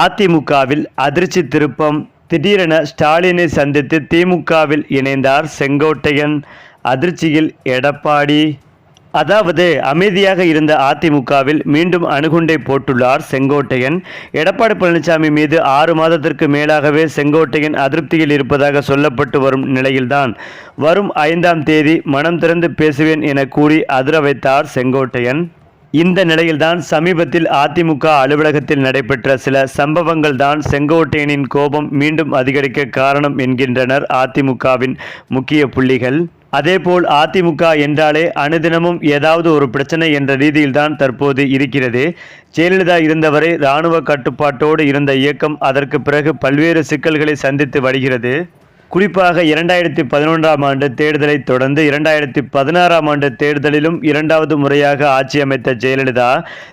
அதிமுகவில் அதிர்ச்சி திருப்பம். திடீரென ஸ்டாலினை சந்தித்து திமுகவில் இணைந்தார் செங்கோட்டையன். அதிர்ச்சியில் எடப்பாடி. அதாவது அமைதியாக இருந்த அதிமுகவில் மீண்டும் அணுகுண்டை போட்டுள்ளார் செங்கோட்டையன். எடப்பாடி பழனிசாமி மீது ஆறு மாதத்திற்கு மேலாகவே செங்கோட்டையன் அதிருப்தியில் இருப்பதாக சொல்லப்பட்டு வரும் நிலையில்தான். வரும் ஐந்தாம் தேதி மனம் திறந்து பேசுவேன் என கூறி அதிர வைத்தார் செங்கோட்டையன். இந்த நிலையில்தான் சமீபத்தில் அதிமுக அலுவலகத்தில் நடைபெற்ற சில சம்பவங்கள் தான் செங்கோட்டையனின் கோபம் மீண்டும் அதிகரிக்க காரணம் என்கின்றனர் அதிமுகவின் முக்கிய புள்ளிகள். அதேபோல் அதிமுக என்றாலே அனுதினமும் ஏதாவது ஒரு பிரச்சனை என்ற ரீதியில்தான் தற்போது இருக்கிறது. ஜெயலலிதா இருந்தவரை இராணுவ கட்டுப்பாட்டோடு இருந்த இயக்கம் அதற்கு பிறகு பல்வேறு சிக்கல்களை சந்தித்து வருகிறது. குறிப்பாக இரண்டாயிரத்தி பதினொன்றாம் ஆண்டு தேர்தலை தொடர்ந்து இரண்டாயிரத்தி பதினாறாம் ஆண்டு தேர்தலிலும் இரண்டாவது முறையாக ஆட்சி அமைத்த ஜெயலலிதா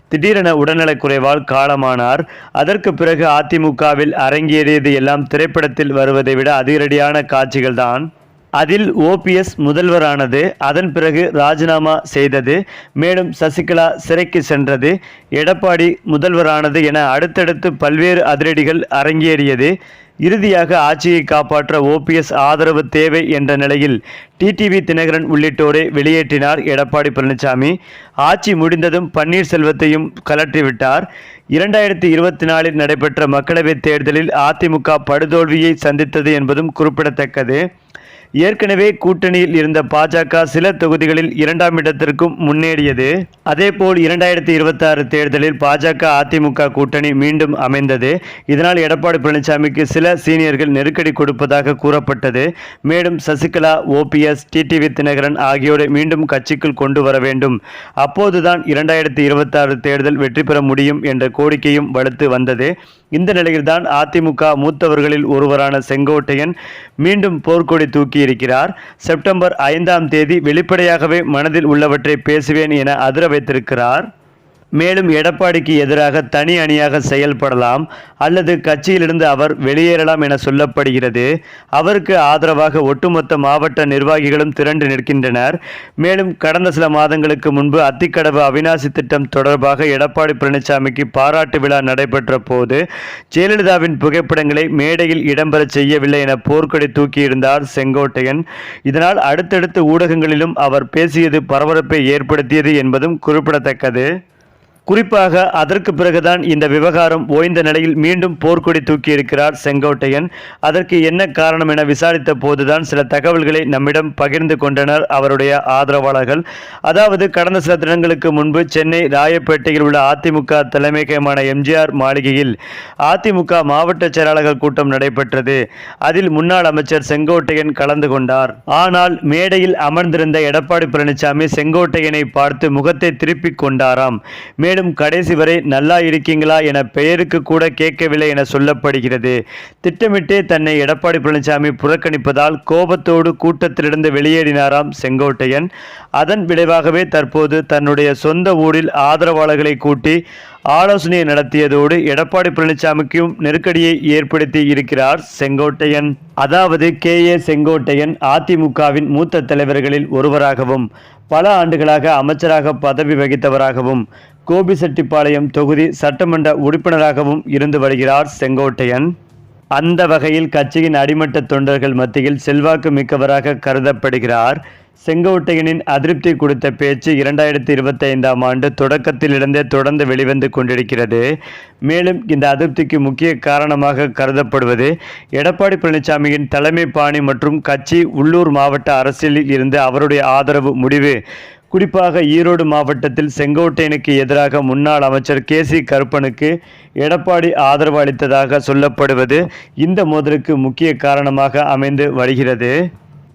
திடீரென உடல்நலக்குறைவால் காலமானார். அதற்கு பிறகு அதிமுகவில் அரங்கேறியது எல்லாம் திரைப்படத்தில் வருவதை விட அதிரடியான காட்சிகள்தான். அதில் ஓபிஎஸ் முதல்வரானது அதன் பிறகு ராஜினாமா செய்தது மேலும் சசிகலா சிறைக்கு சென்றது. எடப்பாடி முதல்வரானது என அடுத்தடுத்து பல்வேறு அதிரடிகள் அரங்கேறியது. இறுதியாக ஆட்சியை காப்பாற்ற ஓபிஎஸ் ஆதரவு தேவை என்ற நிலையில் டிடிவி தினகரன் உள்ளிட்டோரை வெளியேற்றினார் எடப்பாடி பழனிசாமி. ஆட்சி முடிந்ததும் பன்னீர்செல்வத்தையும் கலற்றிவிட்டார். இரண்டாயிரத்தி இருபத்தி நாலில் நடைபெற்ற மக்களவைத் தேர்தலில் அதிமுக படுதோல்வியை சந்தித்தது என்பதும் குறிப்பிடத்தக்கது. ஏற்கனவே கூட்டணியில் இருந்த பாஜக சில தொகுதிகளில் இரண்டாம் இடத்திற்கும் முன்னேறியது. அதேபோல் இரண்டாயிரத்தி இருபத்தாறு தேர்தலில் பாஜக அதிமுக கூட்டணி மீண்டும் அமைந்தது. இதனால் எடப்பாடி பழனிசாமிக்கு சில சீனியர்கள் நெருக்கடி கொடுப்பதாக கூறப்பட்டது. மேலும் சசிகலா ஓபிஎஸ் டிடிவி தினகரன் ஆகியோரை மீண்டும் கட்சிக்குள் கொண்டு வர வேண்டும். அப்போதுதான் இரண்டாயிரத்தி இருபத்தாறு தேர்தல் வெற்றி பெற முடியும் என்ற கோரிக்கையும் வலுத்து வந்தது. இந்த நிலையில்தான் அதிமுக மூத்தவர்களில் ஒருவரான செங்கோட்டையன் மீண்டும் போர்க்கொடி தூக்கியிருக்கிறார். செப்டம்பர் ஐந்தாம் தேதி வெளிப்படையாகவே மனதில் உள்ளவற்றை பேசுவேன் என அதிர வைத்திருக்கிறார். மேலும் எடப்பாடிக்கு எதிராக தனி அணியாக செயல்படலாம் அல்லது கட்சியிலிருந்து அவர் வெளியேறலாம் என சொல்லப்படுகிறது. அவருக்கு ஆதரவாக ஒட்டுமொத்த மாவட்ட நிர்வாகிகளும் திரண்டு நிற்கின்றனர். மேலும் கடந்த சில மாதங்களுக்கு முன்பு அத்திக்கடவு அவிநாசி திட்டம் தொடர்பாக எடப்பாடி பழனிசாமிக்கு பாராட்டு விழா நடைபெற்ற போது ஜெயலலிதாவின் புகைப்படங்களை மேடையில் இடம்பெறச் செய்யவில்லை என போர்க்கொடி தூக்கியிருந்தார் செங்கோட்டையன். இதனால் அடுத்தடுத்த ஊடகங்களிலும் அவர் பேசியது பரபரப்பை ஏற்படுத்தியது என்பதும் குறிப்பிடத்தக்கது. குறிப்பாக அதற்கு பிறகுதான் இந்த விவகாரம் ஓய்ந்த நிலையில் மீண்டும் போர்க்கொடி தூக்கியிருக்கிறார் செங்கோட்டையன். அதற்கு என்ன காரணம் என விசாரித்த போதுதான் சில தகவல்களை நம்மிடம் பகிர்ந்து கொண்டனர் அவருடைய ஆதரவாளர்கள். அதாவது கடந்த சில தினங்களுக்கு முன்பு சென்னை ராயப்பேட்டையில் உள்ள அதிமுக தலைமையகமான எம்ஜிஆர் மாளிகையில் அதிமுக மாவட்ட செயலாளர்கள் கூட்டம் நடைபெற்றது. அதில் முன்னாள் அமைச்சர் செங்கோட்டையன் கலந்து கொண்டார். ஆனால் மேடையில் அமர்ந்திருந்த எடப்பாடி பழனிசாமி செங்கோட்டையனை பார்த்து முகத்தை திருப்பிக் கொண்டாராம். மேலும் கடைசி வரை நல்லா இருக்கீங்களா என பெயருக்கு கூட கேட்கவில்லை என சொல்லப்படுகிறது. திட்டமிட்டே தன்னை எடப்பாடி பழனிசாமி புறக்கணிப்பதால் கோபத்தோடு கூட்டத்திலிருந்து வெளியேறினாராம் செங்கோட்டையன். அதன் விளைவாகவே தற்போது தன்னுடைய சொந்த ஊரில் ஆதரவாளர்களை கூட்டி ஆலோசனை நடத்தியதோடு எடப்பாடி பழனிசாமிக்கும் நெருக்கடியை ஏற்படுத்தி இருக்கிறார் செங்கோட்டையன். அதாவது கே ஏ செங்கோட்டையன் அதிமுகவின் மூத்த தலைவர்களில் ஒருவராகவும் பல ஆண்டுகளாக அமைச்சராக பதவி வகித்தவராகவும் கோபிசெட்டிப்பாளையம் தொகுதி சட்டமன்ற உறுப்பினராகவும் இருந்து வருகிறார் செங்கோட்டையன். அந்த வகையில் கட்சியின் அடிமட்ட தொண்டர்கள் மத்தியில் செல்வாக்கு மிக்கவராக கருதப்படுகிறார். செங்கோட்டையனின் அதிருப்தி கொடுத்த பேச்சு இரண்டாயிரத்தி இருபத்தி ஐந்தாம் ஆண்டு தொடக்கத்திலிருந்தே தொடர்ந்து வெளிவந்து கொண்டிருக்கிறது. மேலும் இந்த அதிருப்திக்கு முக்கிய காரணமாக கருதப்படுவது எடப்பாடி பழனிசாமியின் தலைமை பாணி மற்றும் கட்சி உள்ளூர் மாவட்ட அரசியலில் இருந்து அவருடைய ஆதரவு முடிவு. குறிப்பாக ஈரோடு மாவட்டத்தில் செங்கோட்டையனுக்கு எதிராக முன்னாள் அமைச்சர் கே சி கருப்பனுக்கு எடப்பாடி ஆதரவு அளித்ததாக சொல்லப்படுவது இந்த மோதலுக்கு முக்கிய காரணமாக அமைந்து வருகிறது.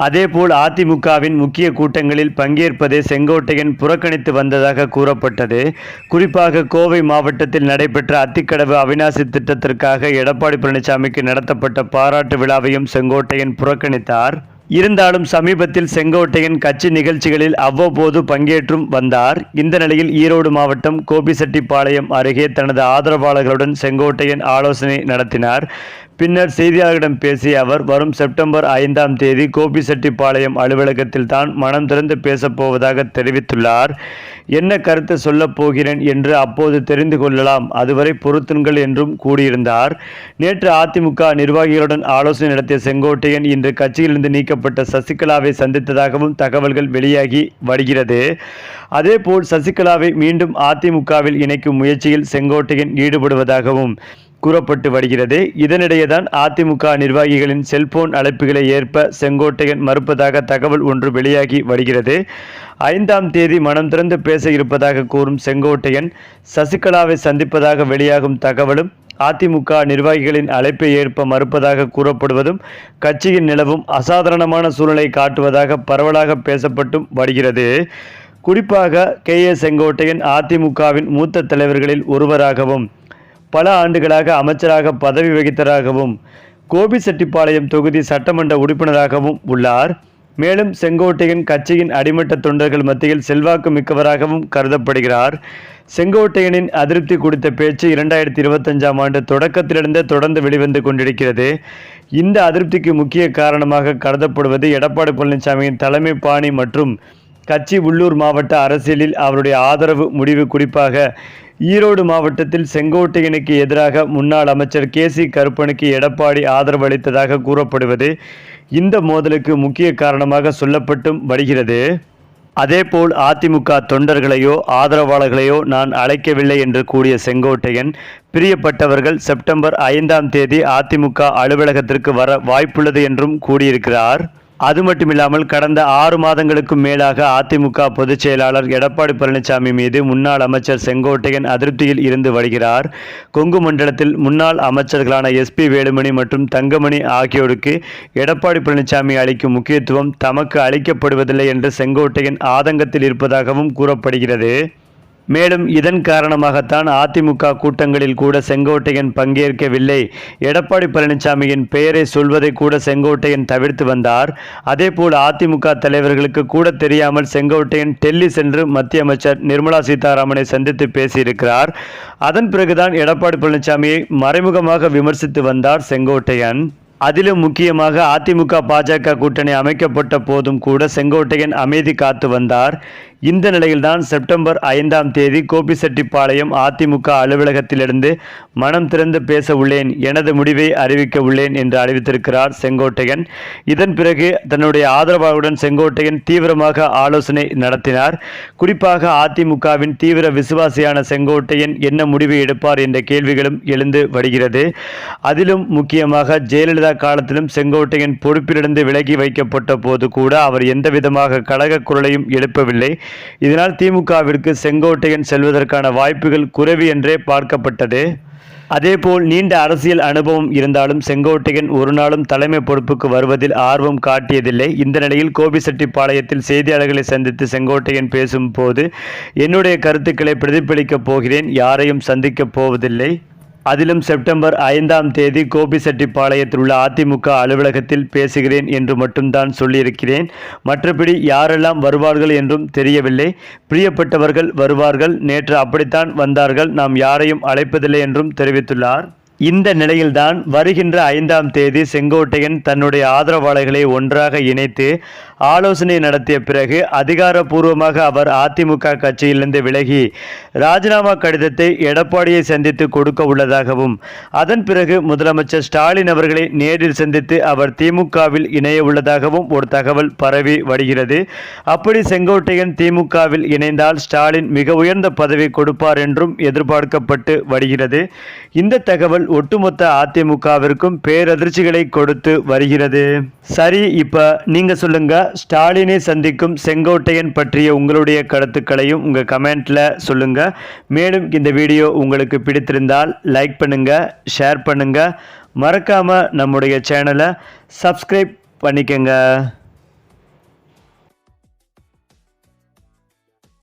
அதேபோல் அதிமுகவின் முக்கிய கூட்டங்களில் பங்கேற்பதை செங்கோட்டையன் புறக்கணித்து வந்ததாக கூறப்பட்டது. குறிப்பாக கோவை மாவட்டத்தில் நடைபெற்ற அத்திக்கடவு அவிநாசி திட்டத்திற்காக எடப்பாடி பழனிசாமிக்கு நடத்தப்பட்ட பாராட்டு விழாவையும் செங்கோட்டையன் புறக்கணித்தார். இருந்தாலும் சமீபத்தில் செங்கோட்டையன் கட்சி நிகழ்ச்சிகளில் அவ்வப்போது பங்கேற்றும் வந்தார். இந்த நிலையில் ஈரோடு மாவட்டம் கோபிசெட்டிப்பாளையம் அருகே தனது ஆதரவாளர்களுடன் செங்கோட்டையன் ஆலோசனை நடத்தினார். பின்னர் செய்தியாளர்களிடம் பேசிய அவர் வரும் செப்டம்பர் ஐந்தாம் தேதி கோபிசெட்டிப்பாளையம் அலுவலகத்தில் தான் மனம் திறந்து பேசப்போவதாக தெரிவித்துள்ளார். என்ன கருத்து சொல்லப் போகிறேன் என்று அப்போது தெரிந்து கொள்ளலாம். அதுவரை பொறுத்துங்கள் என்றும் கூறியிருந்தார். நேற்று அதிமுக நிர்வாகிகளுடன் ஆலோசனை நடத்திய செங்கோட்டையன் இன்று கட்சியிலிருந்து நீக்கப்பட்ட சசிகலாவை சந்தித்ததாகவும் தகவல்கள் வெளியாகி வருகிறது. அதேபோல் சசிகலாவை மீண்டும் அதிமுகவில் இணைக்கும் முயற்சியில் செங்கோட்டையன் ஈடுபடுவதாகவும் கூறப்பட்டு வருகிறது. இதனிடையே தான் அதிமுக நிர்வாகிகளின் செல்போன் அழைப்புகளை ஏற்ப செங்கோட்டையன் மறுப்பதாக தகவல் ஒன்று வெளியாகி வருகிறது. ஐந்தாம் தேதி மனம் திறந்து பேச இருப்பதாக கூறும் செங்கோட்டையன் சசிகலாவை சந்திப்பதாக வெளியாகும் தகவலும் அதிமுக நிர்வாகிகளின் அழைப்பை ஏற்ப மறுப்பதாக கூறப்படுவதும் கட்சியின் நிலவும் அசாதாரணமான சூழ்நிலை காட்டுவதாக பரவலாக பேசப்பட்டும் வருகிறது. குறிப்பாக கே ஏ செங்கோட்டையன் அதிமுகவின் மூத்த தலைவர்களில் ஒருவராகவும் பல ஆண்டுகளாக அமைச்சராக பதவி வகித்ததாகவும் கோபிச்செட்டிப்பாளையம் தொகுதி சட்டமன்ற உறுப்பினராகவும் உள்ளார். மேலும் செங்கோட்டையன் கட்சியின் அடிமட்ட தொண்டர்கள் மத்தியில் செல்வாக்கு மிக்கவராகவும் கருதப்படுகிறார். செங்கோட்டையனின் அதிருப்தி குறித்த பேச்சு இரண்டாயிரத்தி இருபத்தஞ்சாம் ஆண்டு தொடக்கத்திலிருந்தே தொடர்ந்து வெளிவந்து கொண்டிருக்கிறது. இந்த அதிருப்திக்கு முக்கிய காரணமாக கருதப்படுவது எடப்பாடி பழனிசாமியின் தலைமை பாணி மற்றும் கட்சி உள்ளூர் மாவட்ட அரசியலில் அவருடைய ஆதரவு முடிவு குறிப்பாக ஈரோடு மாவட்டத்தில் செங்கோட்டையனுக்கு எதிராக முன்னாள் அமைச்சர் கே சி கருப்பனுக்கு எடப்பாடி ஆதரவு அளித்ததாக கூறப்படுவது இந்த மோதலுக்கு முக்கிய காரணமாக சொல்லப்பட்டும் வருகிறது. அதேபோல் அதிமுக தொண்டர்களையோ ஆதரவாளர்களையோ நான் அழைக்கவில்லை என்று கூறிய செங்கோட்டையன் பிரியப்பட்டவர்கள் செப்டம்பர் ஐந்தாம் தேதி அதிமுக அலுவலகத்திற்கு வர வாய்ப்புள்ளது என்றும் கூறியிருக்கிறார். அது மட்டுமில்லாமல் கடந்த ஆறு மாதங்களுக்கும் மேலாக அதிமுக பொதுச் செயலாளர் எடப்பாடி பழனிசாமி மீது முன்னாள் அமைச்சர் செங்கோட்டையன் அதிருப்தியில் இருந்து வருகிறார். கொங்கு மண்டலத்தில் முன்னாள் அமைச்சர்களான எஸ்பி வேலுமணி மற்றும் தங்கமணி ஆகியோருக்கு எடப்பாடி பழனிசாமி அளிக்கும் முக்கியத்துவம் தமக்கு அளிக்கப்படுவதில்லை என்று செங்கோட்டையன் ஆதங்கத்தில் இருப்பதாகவும் கூறப்படுகிறது. மேலும் இதன் காரணமாகத்தான் அதிமுக கூட்டங்களில் கூட செங்கோட்டையன் பங்கேற்கவில்லை. எடப்பாடி பழனிசாமியின் பெயரை சொல்வதை கூட செங்கோட்டையன் தவிர்த்து வந்தார். அதேபோல் அதிமுக தலைவர்களுக்கு கூட தெரியாமல் செங்கோட்டையன் டெல்லி சென்று மத்திய அமைச்சர் நிர்மலா சீதாராமனை சந்தித்து பேசியிருக்கிறார். அதன் பிறகுதான் எடப்பாடி பழனிசாமியை மறைமுகமாக விமர்சித்து வந்தார் செங்கோட்டையன். அதிலும் முக்கியமாக அதிமுக பாஜக கூட்டணி அமைக்கப்பட்ட போதும் கூட செங்கோட்டையன் அமைதி காத்து வந்தார். இந்த நிலையில்தான் செப்டம்பர் ஐந்தாம் தேதி கோபிசெட்டிப்பாளையம் அதிமுக அலுவலகத்திலிருந்து மனம் திறந்து பேச உள்ளேன் எனது முடிவை அறிவிக்க உள்ளேன் என்று அறிவித்திருக்கிறார் செங்கோட்டையன். இதன் பிறகு தன்னுடைய ஆதரவாளருடன் செங்கோட்டையன் தீவிரமாக ஆலோசனை நடத்தினார். குறிப்பாக அதிமுகவின் தீவிர விசுவாசியான செங்கோட்டையன் என்ன முடிவு எடுப்பார் என்ற கேள்விகளும் எழுந்து வருகிறது. அதிலும் முக்கியமாக ஜெயலலிதா காலத்திலும் செங்கோட்டையன் பொறுப்பிலிருந்து விலகி வைக்கப்பட்ட போது கூட அவர் எந்தவிதமாக கழக குரலையும் எழுப்பவில்லை. இதனால் திமுகவிற்கு செங்கோட்டையன் செல்வதற்கான வாய்ப்புகள் குறைவு என்றே பார்க்கப்பட்டது. அதேபோல் நீண்ட அரசியல் அனுபவம் இருந்தாலும் செங்கோட்டையன் ஒரு நாளும் தலைமை பொறுப்புக்கு வருவதில் ஆர்வம் காட்டியதில்லை. இந்த நிலையில் கோபிசெட்டிப்பாளையத்தில் செய்தியாளர்களை சந்தித்து செங்கோட்டையன் பேசும்போது என்னுடைய கருத்துக்களை பிரதிபலிக்கப் போகிறேன் யாரையும் சந்திக்கப் போவதில்லை. அதிலும் செப்டம்பர் ஐந்தாம் தேதி கோபிசெட்டிப்பாளையத்தில் உள்ள அதிமுக அலுவலகத்தில் பேசுகிறேன் என்று மட்டும்தான் சொல்லியிருக்கிறேன். மற்றபடி யாரெல்லாம் வருவார்கள் என்றும் தெரியவில்லை. பிரியப்பட்டவர்கள் வருவார்கள். நேற்று அப்படித்தான் வந்தார்கள். நாம் யாரையும் அழைப்பதில்லை என்றும் தெரிவித்துள்ளார். இந்த நிலையில்தான் வருகின்ற ஐந்தாம் தேதி செங்கோட்டையன் தன்னுடைய ஆதரவாளர்களை ஒன்றாக இணைத்து ஆலோசனை நடத்திய பிறகு அதிகாரப்பூர்வமாக அவர் அதிமுக கட்சியிலிருந்து விலகி ராஜினாமா கடிதத்தை எடப்பாடியை சந்தித்து கொடுக்க உள்ளதாகவும் அதன் பிறகு முதலமைச்சர் ஸ்டாலின் அவர்களை நேரில் சந்தித்து அவர் திமுகவில் இணைய உள்ளதாகவும் ஒரு தகவல் பரவி வருகிறது. அப்படி செங்கோட்டையன் திமுகவில் இணைந்தால் ஸ்டாலின் மிக உயர்ந்த பதவி கொடுப்பார் என்றும் எதிர்பார்க்கப்பட்டு வருகிறது. இந்த தகவல் ஒட்டுமொத்த அதிமுகவிற்கும் பேரதிர்ச்சிகளை கொடுத்து வருகிறது. சரி இப்ப நீங்க சொல்லுங்க ஸ்டாலினை சந்திக்கும் செங்கோட்டையன் பற்றிய உங்களுடைய கருத்துக்களையும் உங்கள் கமெண்ட்டில் சொல்லுங்கள் மேலும் இந்த வீடியோ உங்களுக்கு பிடித்திருந்தால் லைக் பண்ணுங்கள் ஷேர் பண்ணுங்கள் மறக்காமல் நம்முடைய சேனலை சப்ஸ்கிரைப் பண்ணிக்கங்க.